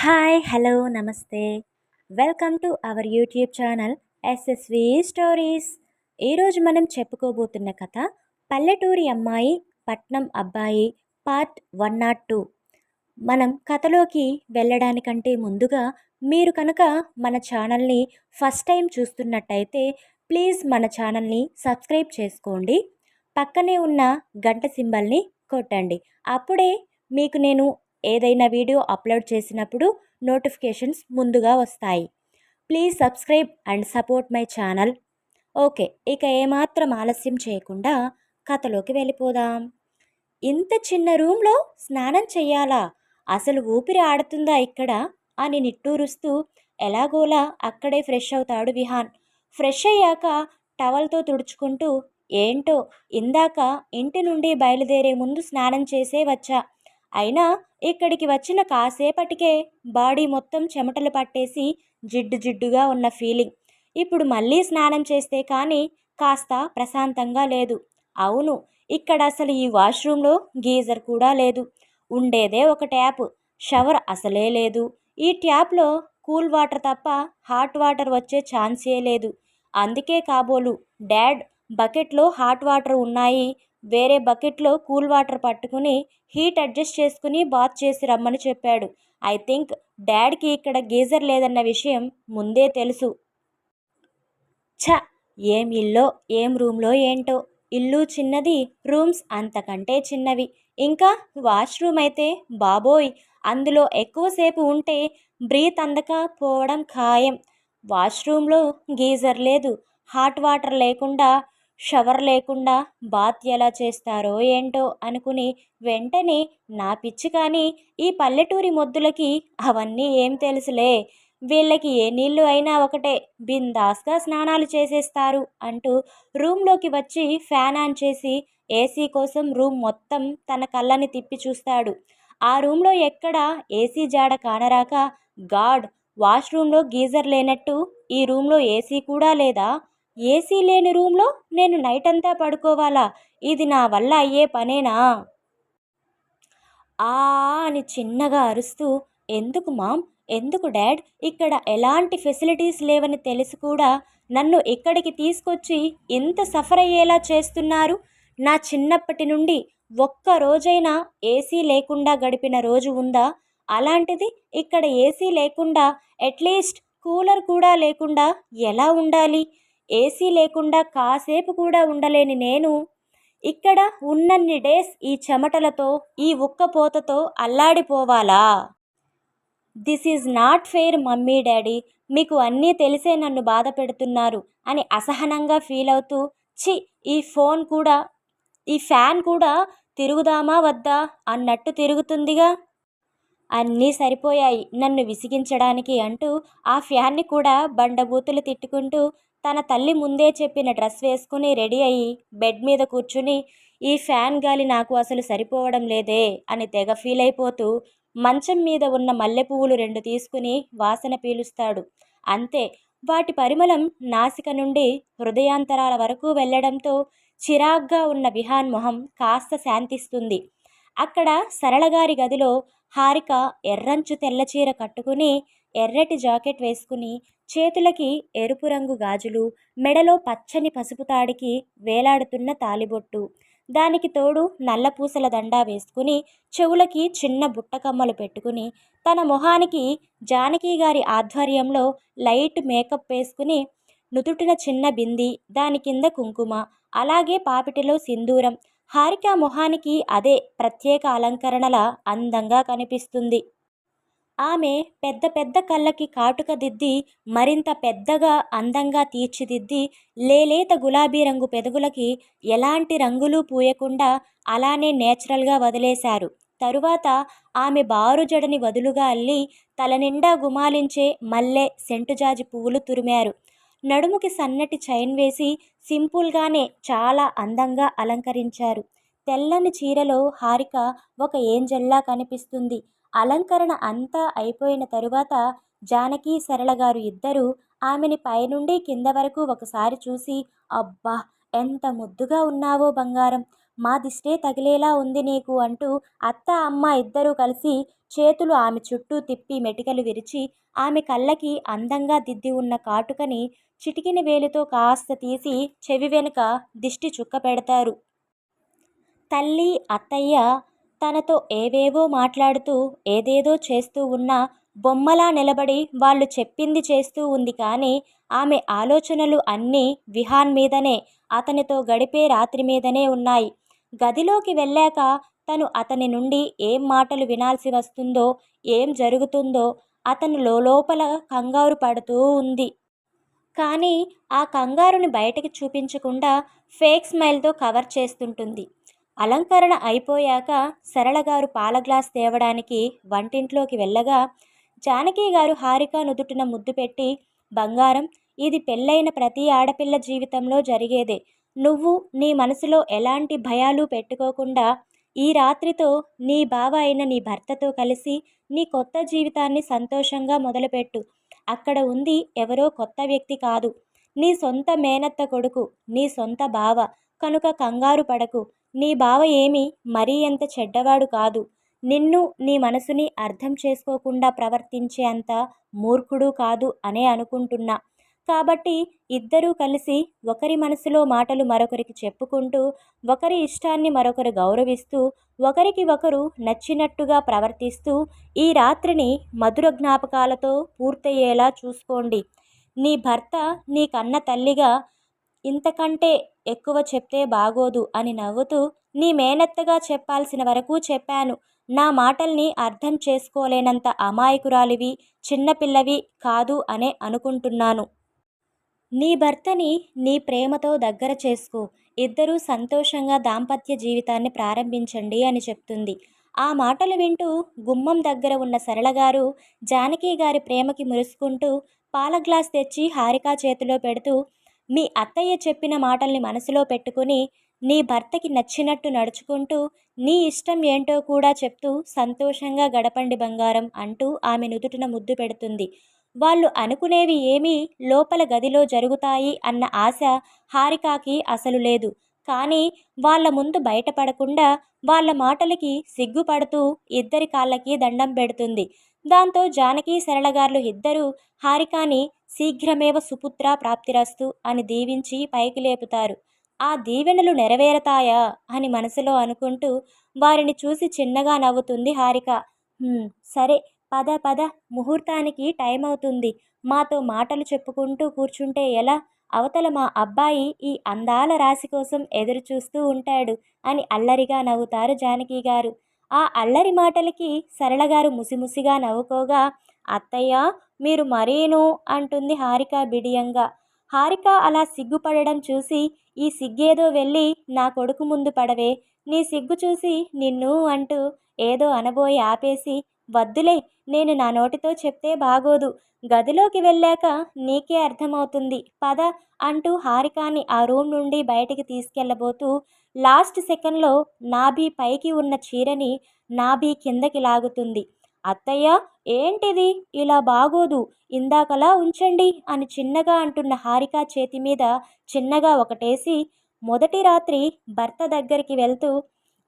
Hi hello నమస్తే welcome to our YouTube channel SSV stories ఈరోజు మనం చెప్పుకోబోతున్న కథ పల్లెటూరి అమ్మాయి పట్నం అబ్బాయి పార్ట్ వన్ నాట్ టూ మనం కథలోకి వెళ్ళడానికంటే ముందుగా మీరు కనుక మన ఛానల్ని ఫస్ట్ టైం చూస్తున్నట్టయితే ప్లీజ్ మన ఛానల్ని సబ్స్క్రైబ్ చేసుకోండి. పక్కనే ఉన్న గంట సింబల్ని కొట్టండి. అప్పుడే మీకు నేను ఏదైనా వీడియో అప్లోడ్ చేసినప్పుడు నోటిఫికేషన్స్ ముందుగా వస్తాయి. Please subscribe and support my channel. Okay ఇక ఏమాత్రం ఆలస్యం చేయకుండా కథలోకి వెళ్ళిపోదాం. ఇంత చిన్న రూమ్లో స్నానం చేయాలా? అసలు ఊపిరి ఆడుతుందా ఇక్కడ? అని నిట్టూరుస్తూ ఎలాగోలా అక్కడే ఫ్రెష్ అవుతాడు విహాన్. ఫ్రెష్ అయ్యాక టవల్తో తుడుచుకుంటూ ఏంటో ఇందాక ఇంటి నుండి బయలుదేరే ముందు స్నానం చేసే వచ్చా? అయినా ఇక్కడికి వచ్చిన కాసేపటికే బాడీ మొత్తం చెమటలు పట్టేసి జిడ్డు జిడ్డుగా ఉన్న ఫీలింగ్. ఇప్పుడు మళ్ళీ స్నానం చేస్తే కానీ కాస్త ప్రశాంతంగా లేదు. అవును ఇక్కడ అసలు ఈ వాష్రూమ్లో గీజర్ కూడా లేదు. ఉండేదే ఒక ట్యాప్. షవర్ అసలే లేదు. ఈ ట్యాప్లో కూల్ వాటర్ తప్ప హాట్ వాటర్ వచ్చే ఛాన్సే లేదు. అందుకే కాబోలు డాడ్ బకెట్లో హాట్ వాటర్ ఉన్నాయి వేరే బకెట్లో కూల్ వాటర్ పట్టుకుని హీట్ అడ్జస్ట్ చేసుకుని బాత్ చేసి రమ్మని చెప్పాడు. ఐ థింక్ డాడ్కి ఇక్కడ గీజర్ లేదన్న విషయం ముందే తెలుసు. ఛ! ఏం ఇల్లో ఏం రూమ్లో ఏంటో? ఇల్లు చిన్నది రూమ్స్ అంతకంటే చిన్నవి. ఇంకా వాష్రూమ్ అయితే బాబోయ్! అందులో ఎక్కువసేపు ఉంటే బ్రీత్ అందక పోవడం ఖాయం. వాష్రూమ్లో గీజర్ లేదు. హాట్ వాటర్ లేకుండా షవర్ లేకుండా బాత్ ఎలా చేస్తారో ఏంటో అనుకుని వెంటనే నా పిచ్చి కానీ ఈ పల్లెటూరి మొద్దులకి అవన్నీ ఏం తెలుసులే. వీళ్ళకి ఏ నీళ్ళు అయినా ఒకటే. బిందాస్గా స్నానాలు చేసేస్తారు అంటూ రూమ్లోకి వచ్చి ఫ్యాన్ ఆన్ చేసి ఏసీ కోసం రూమ్ మొత్తం తన కళ్ళని తిప్పి చూస్తాడు. ఆ రూమ్లో ఎక్కడ ఏసీ జాడ కానరాక గాడ్ వాష్రూమ్లో గీజర్ లేనట్టు ఈ రూమ్లో ఏసీ కూడా లేదా? ఏసీ లేని రూమ్లో నేను నైట్ అంతా పడుకోవాలా? ఇది నా వల్ల అయ్యే పనేనా? ఆ అని చిన్నగా అరుస్తూ ఎందుకు మామ్? ఎందుకు డాడ్? ఇక్కడ ఎలాంటి ఫెసిలిటీస్ లేవని తెలిసి కూడా నన్ను ఇక్కడికి తీసుకొచ్చి ఇంత సఫర్ అయ్యేలా చేస్తున్నారు? నా చిన్నప్పటి నుండి ఒక్క రోజైనా ఏసీ లేకుండా గడిపిన రోజు ఉందా? అలాంటిది ఇక్కడ ఏసీ లేకుండా అట్లీస్ట్ కూలర్ కూడా లేకుండా ఎలా ఉండాలి? ఏసీ లేకుండా కాసేపు కూడా ఉండలేని నేను ఇక్కడ ఉన్నన్ని డేస్ ఈ చెమటలతో ఈ ఉక్కపోతతో అల్లాడిపోవాలా? This is not fair mummy daddy. మీకు అన్నీ తెలిసే నన్ను బాధ పెడుతున్నారు అని అసహనంగా ఫీల్ అవుతూ చి ఈ ఫోన్ కూడా ఈ ఫ్యాన్ కూడా తిరుగుదామా వద్దా అన్నట్టు తిరుగుతుందిగా. అన్నీ సరిపోయాయి. నన్ను విసిగించడానికి అంటూ ఆ ఫ్యాన్ని కూడా బండబూతులు తిట్టుకుంటూ తన తల్లి ముందే చెప్పిన డ్రెస్ వేసుకుని రెడీ అయ్యి బెడ్ మీద కూర్చుని ఈ ఫ్యాన్ గాలి నాకు అసలు సరిపోవడం లేదే అని తెగ ఫీల్ అయిపోతూ మంచం మీద ఉన్న మల్లె పువ్వులు రెండు తీసుకుని వాసన పీలుస్తాడు. అంతే వాటి పరిమళం నాసిక నుండి హృదయాంతరాల వరకు వెళ్ళడంతో చిరాగ్గా ఉన్న విహాన్ మొహం కాస్త శాంతిస్తుంది. అక్కడ సరళగారి గదిలో హారిక ఎర్రంచు తెల్లచీర కట్టుకుని ఎర్రటి జాకెట్ వేసుకుని చేతులకి ఎరుపు రంగు గాజులు మెడలో పచ్చని పసుపు తాడికి వేలాడుతున్న తాలిబొట్టు. దానికి తోడు నల్లపూసల దండా వేసుకుని చెవులకి చిన్న బుట్టకమ్మలు పెట్టుకుని తన మొహానికి జానకి గారి ఆధ్వర్యంలో లైట్ మేకప్ వేసుకుని నుదుటిన చిన్న బింది దాని కింద కుంకుమ అలాగే పాపిటిలో సింధూరం. హారిక మొహానికి అదే ప్రత్యేక అలంకరణల అందంగా కనిపిస్తుంది. ఆమె పెద్ద పెద్ద కళ్ళకి కాటుక దిద్ది మరింత పెద్దగా అందంగా తీర్చిదిద్ది లేలేత గులాబీ రంగు పెదవులకి ఎలాంటి రంగులు పూయకుండా అలానే నేచురల్గా వదిలేశారు. తరువాత ఆమె బారు జడని వదులుగా అల్లి తలనిండా గుమాలించే మల్లె సెంటుజాజి పువ్వులు తురిమారు. నడుముకి సన్నటి చైన్ వేసి సింపుల్గానే చాలా అందంగా అలంకరించారు. తెల్లని చీరలో హారిక ఒక ఏంజల్లా కనిపిస్తుంది. అలంకరణ అంతా అయిపోయిన తరువాత జానకి సరళ గారు ఇద్దరూ ఆమెని పైనుండి కింద వరకు ఒకసారి చూసి అబ్బా ఎంత ముద్దుగా ఉన్నావో బంగారం! మా దిష్టే తగిలేలా ఉంది నీకు అంటూ అత్త అమ్మ ఇద్దరూ కలిసి చేతులు ఆమె చుట్టూ తిప్పి మెటికలు విరిచి ఆమె కళ్ళకి అందంగా దిద్ది ఉన్న కాటుకని చిటికిన వేలుతో కాస్త తీసి చెవి వెనుక దిష్టి చుక్క పెడతారు. తల్లి అత్తయ్య తనతో ఏవేవో మాట్లాడుతూ ఏదేదో చేస్తూ ఉన్న బొమ్మలా నిలబడి వాళ్ళు చెప్పింది చేస్తూ ఉంది కానీ ఆమె ఆలోచనలు అన్నీ విహాన్ మీదనే అతనితో గడిపే రాత్రి మీదనే ఉన్నాయి. గదిలోకి వెళ్ళాక తను అతని నుండి ఏం మాటలు వినాల్సి వస్తుందో ఏం జరుగుతుందో అతను లోపల కంగారు పడుతూ ఉంది. కానీ ఆ కంగారుని బయటకు చూపించకుండా ఫేక్ స్మైల్తో కవర్ చేస్తుంటుంది. అలంకరణ అయిపోయాక సరళగారు పాల గ్లాస్ తేవడానికి వంటింట్లోకి వెళ్ళగా జానకి గారు హారిక నుదుటిన ముద్దు పెట్టి బంగారం ఇది పెళ్ళైన ప్రతి ఆడపిల్ల జీవితంలో జరిగేదే. నువ్వు నీ మనసులో ఎలాంటి భయాలు పెట్టుకోకుండా ఈ రాత్రితో నీ బావ అయిన నీ భర్తతో కలిసి నీ కొత్త జీవితాన్ని సంతోషంగా మొదలుపెట్టు. అక్కడ ఉంది ఎవరో కొత్త వ్యక్తి కాదు. నీ సొంత మేనత్త కొడుకు నీ సొంత బావ. కనుక కంగారు పడకు. నీ బావ ఏమీ మరీ ఎంత చెడ్డవాడు కాదు. నిన్ను నీ మనసుని అర్థం చేసుకోకుండా ప్రవర్తించే అంత మూర్ఖుడు కాదు అనే అనుకుంటున్నా. కాబట్టి ఇద్దరూ కలిసి ఒకరి మనసులో మాటలు మరొకరికి చెప్పుకుంటూ ఒకరి ఇష్టాన్ని మరొకరు గౌరవిస్తూ ఒకరికి ఒకరు నచ్చినట్టుగా ప్రవర్తిస్తూ ఈ రాత్రిని మధుర జ్ఞాపకాలతో పూర్తయ్యేలా చూసుకోండి. నీ భర్త నీ కన్న తల్లిగా ఇంతకంటే ఎక్కువ చెప్తే బాగోదు అని నవ్వుతూ నీ మేనత్తగా చెప్పాల్సిన వరకు చెప్పాను. నా మాటల్ని అర్థం చేసుకోలేనంత అమాయకురాలివి చిన్నపిల్లవి కాదు అనే అనుకుంటున్నాను. నీ భర్తని నీ ప్రేమతో దగ్గర చేసుకో. ఇద్దరూ సంతోషంగా దాంపత్య జీవితాన్ని ప్రారంభించండి అని చెప్తుంది. ఆ మాటలు వింటూ గుమ్మం దగ్గర ఉన్న సరళగారు జానకి గారి ప్రేమకి మురుసుకుంటూ పాల గ్లాస్ తెచ్చి హారిక చేతిలో పెడుతూ మీ అత్తయ్య చెప్పిన మాటల్ని మనసులో పెట్టుకుని నీ భర్తకి నచ్చినట్టు నడుచుకుంటూ నీ ఇష్టం ఏంటో కూడా చెప్తూ సంతోషంగా గడపండి బంగారం అంటూ ఆమె నుదుటిన ముద్దు పెడుతుంది. వాళ్ళు అనుకునేవి ఏమీ లోపల గదిలో జరుగుతాయి అన్న ఆశ హారికాకి అసలు లేదు. కానీ వాళ్ళ ముందు బయటపడకుండా వాళ్ళ మాటలకి సిగ్గుపడుతూ ఇద్దరి కాళ్ళకి దండం పెడుతుంది. దాంతో జానకి సరళగారులు ఇద్దరూ హారికాని శీఘ్రమేవ సుపుత్ర ప్రాప్తిరస్తు అని దీవించి పైకి లేపుతారు. ఆ దీవెనలు నెరవేరతాయా అని మనసులో అనుకుంటూ వారిని చూసి చిన్నగా నవ్వుతుంది హారిక. సరే పద పద ముహూర్తానికి టైం అవుతుంది మాతో మాటలు చెప్పుకుంటూ కూర్చుంటే ఎలా? అవతల మా అబ్బాయి ఈ అందాల రాశి కోసం ఎదురు చూస్తూ ఉంటాడు అని అల్లరిగా నవ్వుతారు జానకి గారు. ఆ అల్లరి మాటలకి సరళగారు ముసిముసిగా నవ్వుకోగా అత్తయ్య మీరు మరీను అంటుంది హారిక బిడియంగా. హారిక అలా సిగ్గుపడడం చూసి ఈ సిగ్గేదో వెళ్ళి నా కొడుకు ముందు పడవే నీ సిగ్గు చూసి నిన్ను అంటూ ఏదో అనబోయి ఆపేసి వద్దులే నేను నా నోటితో చెప్తే బాగోదు. గదిలోకి వెళ్ళాక నీకే అర్థమవుతుంది. పద అంటూ హారికాని ఆ రూమ్ నుండి బయటికి తీసుకెళ్ళబోతూ లాస్ట్ సెకండ్లో నాభి పైకి ఉన్న చీరని నాభి కిందకి లాగుతుంది. అత్తయ్య ఏంటిది? ఇలా బాగోదు. ఇందాకలా ఉంచండి అని చిన్నగా అంటున్న హారిక చేతి మీద చిన్నగా ఒకటేసి మొదటి రాత్రి భర్త దగ్గరికి వెళ్తూ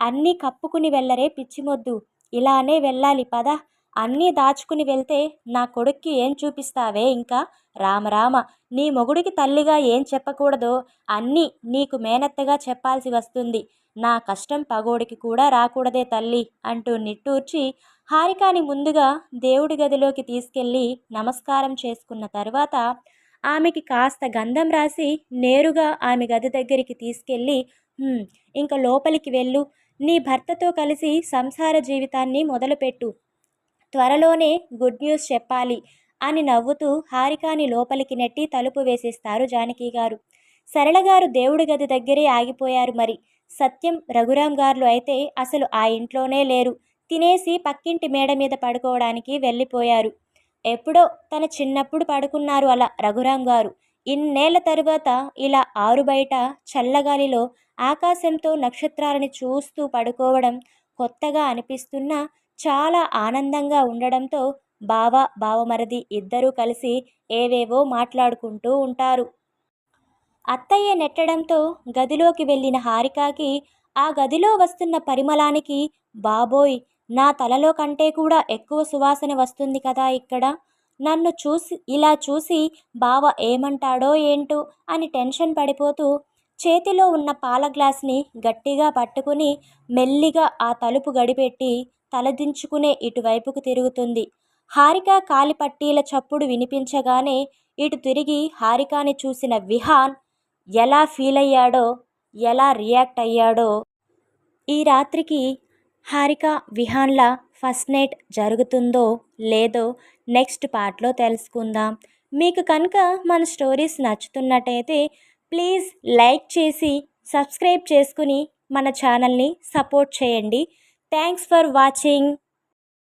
అన్నీ కప్పుకుని వెళ్ళరే పిచ్చిమొద్దు. ఇలానే వెళ్ళాలి పద. అన్నీ దాచుకుని వెళ్తే నా కొడుక్కి ఏం చూపిస్తావే ఇంకా? రామరామ నీ మొగుడికి తల్లిగా ఏం చెప్పకూడదో అన్నీ నీకు మేనత్తగా చెప్పాల్సి వస్తుంది. నా కష్టం పగోడికి కూడా రాకూడదే తల్లి అంటూ నిట్టూర్చి హారికాని ముందుగా దేవుడి గదిలోకి తీసుకెళ్ళి నమస్కారం చేసుకున్న తర్వాత ఆమెకి కాస్త గంధం రాసి నేరుగా ఆమె గది దగ్గరికి తీసుకెళ్ళి ఇంకా లోపలికి వెళ్ళు. నీ భర్తతో కలిసి సంసార జీవితాన్ని మొదలుపెట్టు. త్వరలోనే గుడ్ న్యూస్ చెప్పాలి అని నవ్వుతూ హారికాని లోపలికి నెట్టి తలుపు వేసేస్తారు జానకి గారు. సరళ గారు దేవుడి గది దగ్గరే ఆగిపోయారు మరి. సత్యం రఘురాం గారు అయితే అసలు ఆ ఇంట్లోనే లేరు. తినేసి పక్కింటి మేడ మీద పడుకోవడానికి వెళ్ళిపోయారు. ఎప్పుడో తన చిన్నప్పుడు పడుకున్నారు అలా రఘురాం గారు. ఇన్నేళ్ళ తరువాత ఇలా ఆరు బయట చల్లగాలిలో ఆకాశంతో నక్షత్రాలని చూస్తూ పడుకోవడం కొత్తగా అనిపిస్తున్నా చాలా ఆనందంగా ఉండడంతో బావ బావమరది ఇద్దరూ కలిసి ఏవేవో మాట్లాడుకుంటూ ఉంటారు. అత్తయ్య నెట్టడంతో గదిలోకి వెళ్ళిన హారికాకి ఆ గదిలో వస్తున్న పరిమళానికి బాబోయ్ నా తలలో కంటే కూడా ఎక్కువ సువాసన వస్తుంది కదా ఇక్కడ. నన్ను చూసి ఇలా చూసి బావ ఏమంటాడో ఏంటో అని టెన్షన్ పడిపోతూ చేతిలో ఉన్న పాల గ్లాస్ని గట్టిగా పట్టుకుని మెల్లిగా ఆ తలుపు గడిపెట్టి తలదించుకునే ఇటువైపుకు తిరుగుతుంది. హారిక కాలిపట్టీల చప్పుడు వినిపించగానే ఇటు తిరిగి హారికాని చూసిన విహాన్ ఎలా ఫీల్ అయ్యాడో ఎలా రియాక్ట్ అయ్యాడో. ఈ రాత్రికి హారిక విహాన్ల ఫస్ట్ నైట్ జరుగుతుందో లేదో నెక్స్ట్ పార్ట్లో తెలుసుకుందాం. మీకు కనుక మన స్టోరీస్ నచ్చుతున్నట్టయితే ప్లీజ్ లైక్ చేసి సబ్స్క్రైబ్ చేసుకుని మన ఛానల్ని సపోర్ట్ చేయండి. Thanks for watching.